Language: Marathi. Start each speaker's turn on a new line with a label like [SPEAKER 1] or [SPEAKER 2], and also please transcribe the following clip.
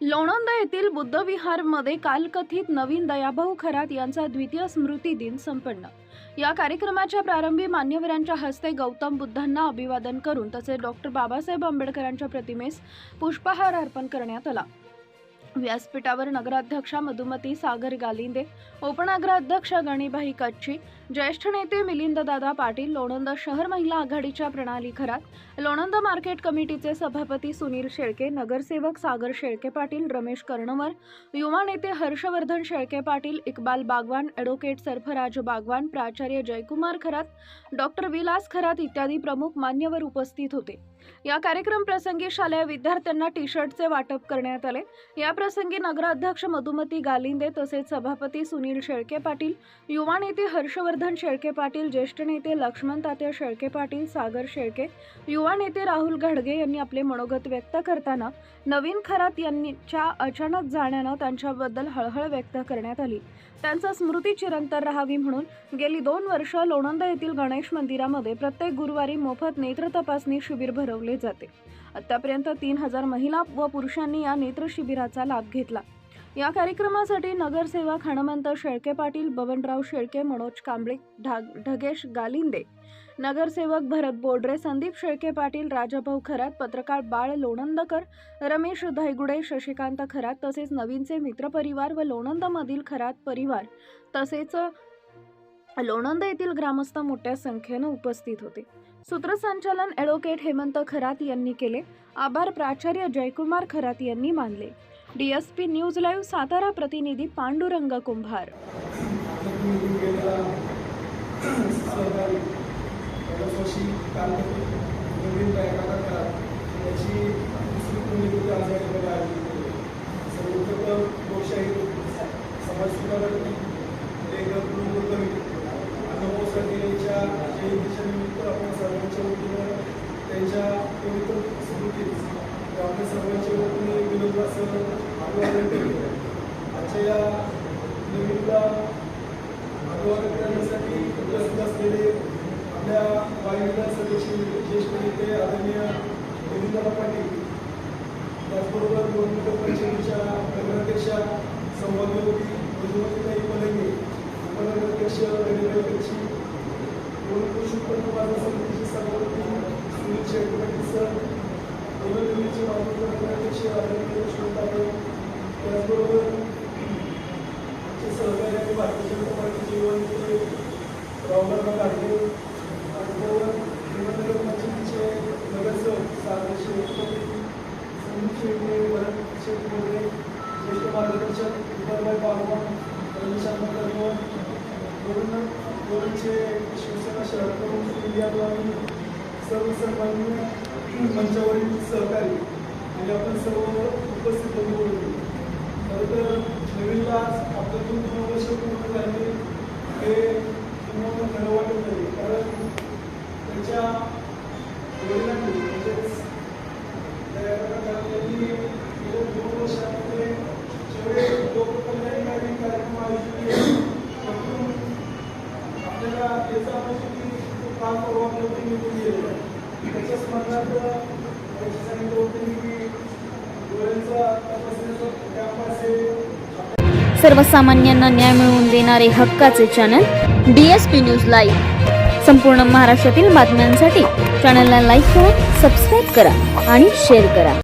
[SPEAKER 1] लोणंद येथील बुद्धविहारमध्ये काल कथित नवीन दयाभाऊ खरात यांचा द्वितीय स्मृती दिन संपन्न. या कार्यक्रमाच्या प्रारंभी मान्यवरांच्या हस्ते गौतम बुद्धांना अभिवादन करून तसेच डॉक्टर बाबासाहेब आंबेडकरांच्या प्रतिमेस पुष्पहार अर्पण करण्यात आला. व्यासपीठावर नगराध्यक्षा मधुमती सागर गालिंदे उपनगराध्यक्ष गणीबाई कच्ची ज्येष्ठ नेते मिलिंददादा पाटील लोणंद शहर महिला आघाडीच्या प्रणाली खरात लोणंद मार्केट कमिटीचे सभापती सुनील शेळके नगरसेवक सागर शेळके पाटील रमेश कर्णवर युवा नेते हर्षवर्धन शेळके पाटील इक्बाल बागवान ॲडव्होकेट सरफराज बागवान प्राचार्य जयकुमार खरात डॉक्टर विलास खरात इत्यादी प्रमुख मान्यवर उपस्थित होते. या कार्यक्रम प्रसंगी शालेय विद्यार्थ्यांना टी शर्टचे वाटप करण्यात आले. या प्रसंगी नगराध्यक्ष मधुमती गालिंदे तसेच सभापती सुनील शेळके पाटील युवा नेते हर्षवर्धन शेळके पाटील ज्येष्ठ नेते लक्ष्मण तात्या शेळके पाटील सागर शेळके युवा नेते राहुल घाडगे यांनी आपले मनोगत व्यक्त करताना नवीन खरात यांच्या अचानक जाण्यानं त्यांच्याबद्दल हळहळ व्यक्त करण्यात आली. त्यांचा स्मृती चिरंतर राहावी म्हणून गेली दोन वर्ष लोणंद येथील गणेश मंदिरामध्ये प्रत्येक गुरुवारी मोफत नेत्र तपासणी शिबिर भरवले जाते. आतापर्यंत तीन हजार महिला व पुरुषांनी या नेत्र शिबिराचा लाभ घेतला. या कार्यक्रमासाठी नगरसेवक हनुमंत शेळके पाटील बबनराव शेळके मनोज कांबळे ढाग ढगेश गालिंदे नगरसेवक भरत बोडरे संदीप शेळके पाटील राजाभाऊ खरात पत्रकार बाळ लोणंदकर रमेश धायगुडे शशिकांत खरात तसेच नवीनचे मित्रपरिवार व लोणंदमधील खरात परिवार तसेच लोणंद येथील ग्रामस्थ मोठ्या संख्येनं उपस्थित होते. सूत्रसंचालन ॲडव्होकेट हेमंत खरात यांनी केले. आभार प्राचार्य जयकुमार खरात यांनी मानले. डीएसपी न्यूज लाईव्ह सातारा प्रतिनिधी पांडुरंग कुंभार.
[SPEAKER 2] त्यांच्या पवित्र स्मृतीत आपल्या सर्वांच्या अभिवादन केले आजच्या या निमित्त अभिवादन करण्यासाठी उपस्थित असलेले आपल्या वायुविधान सभेचे ज्येष्ठ नेते आदरणीय गोविंदराव पाटील त्याचबरोबर निवडणूक परिषदेच्या नगराध्यक्षा संवादवती मधुमतीताई पलंगे. उपनगराध्यक्ष रवींद्र कच्ची निवडणूक कृषी उत्पन्न बाजार समितीचे सभापती सुनील शेळके सर नवनिर्मितीचे माजी नगराध्यक्ष आदरणीय लक्ष्मणताई त्याचबरोबर आमचे सहकारी आणि भारतीय जनता पार्टीचे युवा नेते राहुलराव गाडगे त्याचबरोबर निवडणूक पंचायतीचे नगरसेवक सागर संदीप शेळके भरत शेळके ज्येष्ठ मार्गदर्शक इकबालभाई बागवान रमेश आंबेडकर शिवसेना शहर प्रमुख सुनील आणि सर्व सर्वांनी मंचावरील सहकारी म्हणजे आपण सर्व उपस्थित होतो खरं तर नवीनला आपल्यातून दोन वर्ष पूर्ण झाले. हे आपल्या याचा म्हणजे की तो काल परवा आपल्याकडे निघून गेलेला आहे त्याच्या स्मरणार्थ त्याची सांगितलं होतं की डोळ्यांचा तपासण्याचा कॅम्प असेल.
[SPEAKER 3] सर्वसामान्यांना न्याय मिळवून देणारे हक्काचे channel D S P news live संपूर्ण महाराष्ट्रातील बातम्यांसाठी चॅनलला लाईक करा सबस्क्राईब करा आणि शेअर करा.